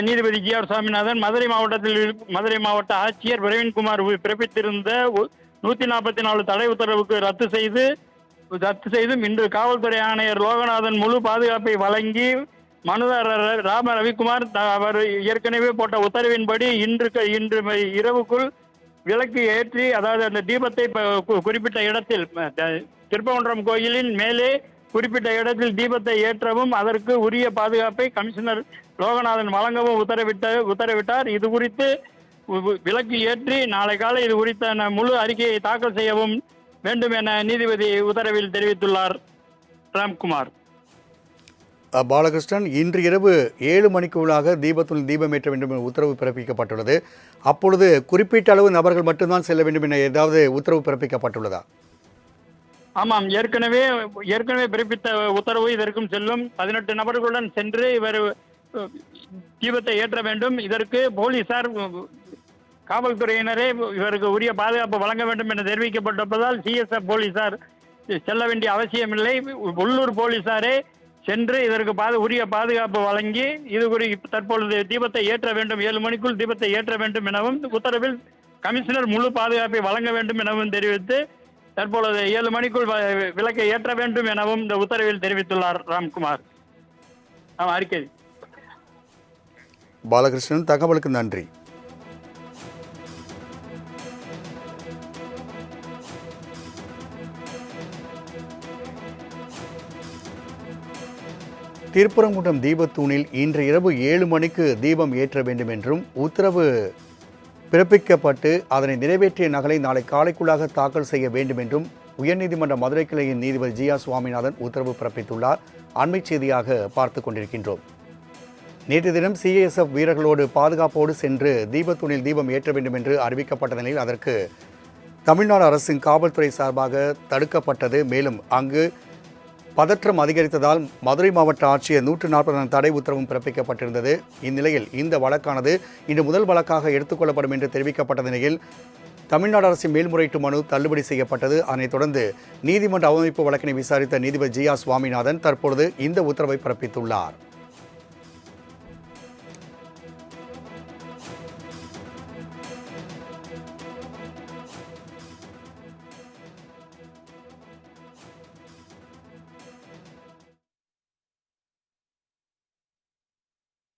நீதிபதி G R Swaminathan Madurai மாவட்டத்தில் மதுரை மாவட்ட ஆட்சியர் பிரவீன்குமார் பிறப்பித்திருந்த நூத்தி நாற்பத்தி நாலு தடை உத்தரவுக்கு ரத்து செய்து ரத்து செய்தும் இன்று காவல்துறை ஆணையர் லோகநாதன் முழு பாதுகாப்பை வழங்கி மனுதாரர் ராம ரவிக்குமார் அவர் ஏற்கனவே போட்ட உத்தரவின்படி இன்று இன்று இரவுக்குள் விளக்கு ஏற்றி அதாவது அந்த தீபத்தை குறிப்பிட்ட இடத்தில் ம- திருப்பகுன்றம் கோயிலின் மேலே குறிப்பிட்ட இடத்தில் தீபத்தை ஏற்றவும் அதற்கு உரிய பாதுகாப்பை கமிஷனர் லோகநாதன் வழங்கவும் உத்தரவிட்ட உத்தரவிட்டார். இது குறித்து உ- விளக்கு ஏற்றி நாளை காலை இது குறித்த முழு அறிக்கையை தாக்கல் செய்யவும் வேண்டும் என நீதிபதி உத்தரவில் தெரிவித்துள்ளார். ராம்குமார். பாலகிருஷ்ணன் இன்று இரவு ஏழு மணிக்கு உள்ளாக தீபத்துள் தீபம் ஏற்ற வேண்டும் என உத்தரவு பிறப்பிக்கப்பட்டுள்ளது. அப்பொழுது குறிப்பிட்ட அளவு நபர்கள் மட்டும்தான் செல்ல வேண்டும் என ஏதாவது உத்தரவு பிறப்பிக்கப்பட்டுள்ளதா? ஆமாம் ஏற்கனவே ஏற்கனவே பிறப்பித்த உத்தரவு இதற்கும் செல்லும் பதினெட்டு நபர்களுடன் சென்று இவர் தீபத்தை ஏற்ற வேண்டும். இதற்கு போலீசார் காவல்துறையினரே இவருக்கு உரிய பாதுகாப்பு வழங்க வேண்டும் என தெரிவிக்கப்பட்டிருப்பதால் சிஎஸ்எஃப் போலீசார் செல்ல வேண்டிய அவசியமில்லை. உள்ளூர் போலீசாரே சென்று இதற்கு பாது உரிய பாதுகாப்பு வழங்கி இது குறி தற்பொழுது தீபத்தை ஏற்ற வேண்டும். ஏழு மணிக்குள் தீபத்தை ஏற்ற வேண்டும் எனவும் உத்தரவில் கமிஷனர் முழு பாதுகாப்பை வழங்க வேண்டும் எனவும் தெரிவித்து தற்பொழுது ஏழு மணிக்குள் விளக்கை ஏற்ற வேண்டும் எனவும் இந்த உத்தரவில் தெரிவித்துள்ளார் ராம்குமார். ஆமாம் அறிக்கை. பாலகிருஷ்ணன் தகவலுக்கு நன்றி. திருப்பரங்குன்றம் தீபத்தூணில் இன்று இரவு ஏழு மணிக்கு தீபம் ஏற்ற வேண்டும் என்றும் உத்தரவு பிறப்பிக்கப்பட்டு அதனை நிறைவேற்றிய நகலை நாளை காலைக்குள்ளாக தாக்கல் செய்ய வேண்டும் என்றும் உயர்நீதிமன்ற மதுரை கிளையின் நீதிபதி ஜி ஆர் சுவாமிநாதன் உத்தரவு பிறப்பித்துள்ளார். அண்மைச் செய்தியாக பார்த்து கொண்டிருக்கின்றோம். நேற்று தினம் சிஏஎஸ்எஃப் வீரர்களோடு பாதுகாப்போடு சென்று தீபத்தூணில் தீபம் ஏற்ற வேண்டும் என்று அறிவிக்கப்பட்ட நிலையில் அதற்கு தமிழ்நாடு அரசின் காவல்துறை சார்பாக தடுக்கப்பட்டது. மேலும் அங்கு பதற்றம் அதிகரித்ததால் மதுரை மாவட்ட ஆட்சியர் நூற்று நாற்பது தடை உத்தரவும் பிறப்பிக்கப்பட்டிருந்தது. இந்நிலையில் இந்த வழக்கானது இன்று முதல் வழக்காக எடுத்துக்கொள்ளப்படும் என்று தெரிவிக்கப்பட்ட நிலையில் தமிழ்நாடு அரசின் மேல்முறையீட்டு மனு தள்ளுபடி செய்யப்பட்டது. அதனைத் தொடர்ந்து நீதிமன்ற அவமதிப்பு வழக்கினை விசாரித்த நீதிபதி ஜி ஆர் சுவாமிநாதன் தற்பொழுது இந்த உத்தரவை பிறப்பித்துள்ளார்.